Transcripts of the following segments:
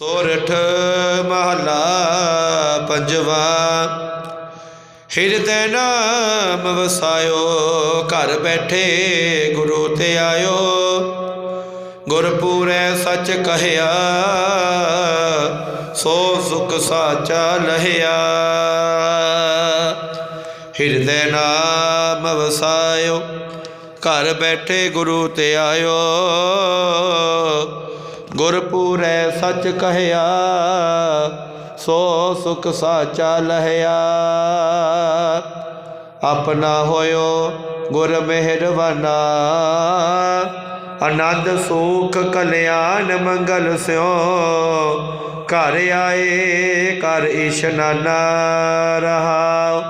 ਸੋਰਠ ਮਹਲਾ ਪੰਜਵਾ। ਹਿਰਦੈ ਨਾਮ ਵਸਾਇਓ, ਘਰ ਬੈਠੇ ਗੁਰੂ ਤੇ ਆਇਓ। ਗੁਰਪੂਰੈ ਸੱਚ ਕਹਿਆ, ਸੋ ਸੁਖ ਸਾਚਾ ਲਹਿਆ। ਹਿਰਦੈ ਨਾਮ ਵਸਾਇਓ, ਘਰ ਬੈਠੇ ਗੁਰੂ ਤੇ ਆਇਓ। ਗੁਰਪੂਰੈ ਸੱਚ ਕਹਿਆ, ਸੋ ਸੁਖ ਸਾਚਾ ਲਹਿਆ। ਆਪਣਾ ਹੋਇਓ ਗੁਰ ਮਿਹਰਬਾਨਾ ਆਨੰਦ ਸੁਖ ਕਲਿਆਣ ਮੰਗਲ ਸਿਓ। ਘਰ ਆਏ ਕਰ ਇਸ਼ਨਾਨਾ ਰਹਾਉ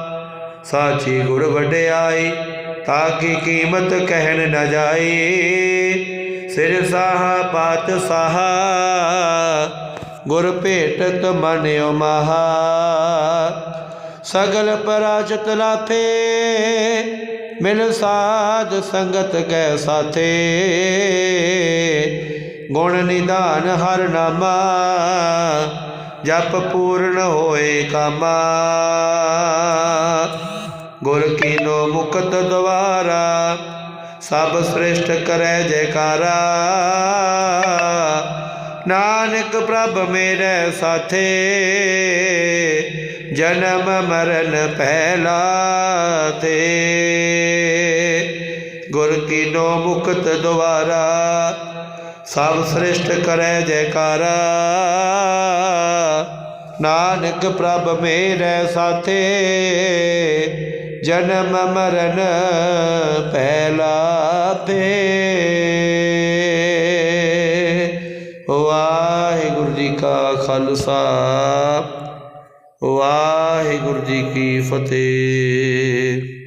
ਸਾਚੀ ਗੁਰ ਵਡਿਆਈ, ਤਾਂ ਕੀ ਕੀਮਤ ਕਹਿਣ ਨਾ ਜਾਈ। ਸਿਰ ਸਾਹਾ, ਪਾਤ ਸਾਹਾ, ਗੁਰ ਭੇਟਤ ਮਨਿਓ ਮਹਾ। ਸਗਲ ਪਰਾਜਤ ਲਾਫੇ ਮਿਲ ਸਾਧ ਸੰਗਤ ਕੈ ਸਾਥੇ। ਗੁਣ ਨਿਦਾਨ ਹਰ ਨਾਮਾ, ਜਪ ਪੂਰਨ ਹੋਏ ਕਾਮਾ। ਗੁਰ ਕੀਨੋ ਮੁਕਤ ਦਵਾਰਾ ਸਭ ਸ੍ਰਿਸ਼ਟ ਕਰੈ ਜੈਕਾਰਾ। ਨਾਨਕ ਪ੍ਰਭ ਮੇਰੇ ਸਾਥੇ, ਜਨਮ ਮਰਨ ਪਹਿਲਾ ਤੇ। ਗੁਰ ਕੀਨੋ ਮੁਕਤ ਦਵਾਰਾ ਸਭ ਸ੍ਰਿਸ਼ਟ ਕਰੈ ਜੈਕਾਰਾ। ਨਾਨਕ ਪ੍ਰਭ ਮੇਰੇ ਸਾਥੇ ਜਨਮ ਮਰਨ ਪਹਿਲਾ ਪੇ ਵਾਹਿਗੁਰੂ ਜੀ ਕਾ ਖਾਲਸਾ ਵਾਹਿਗੁਰੂ ਜੀ ਕੀ ਫਤਿਹ।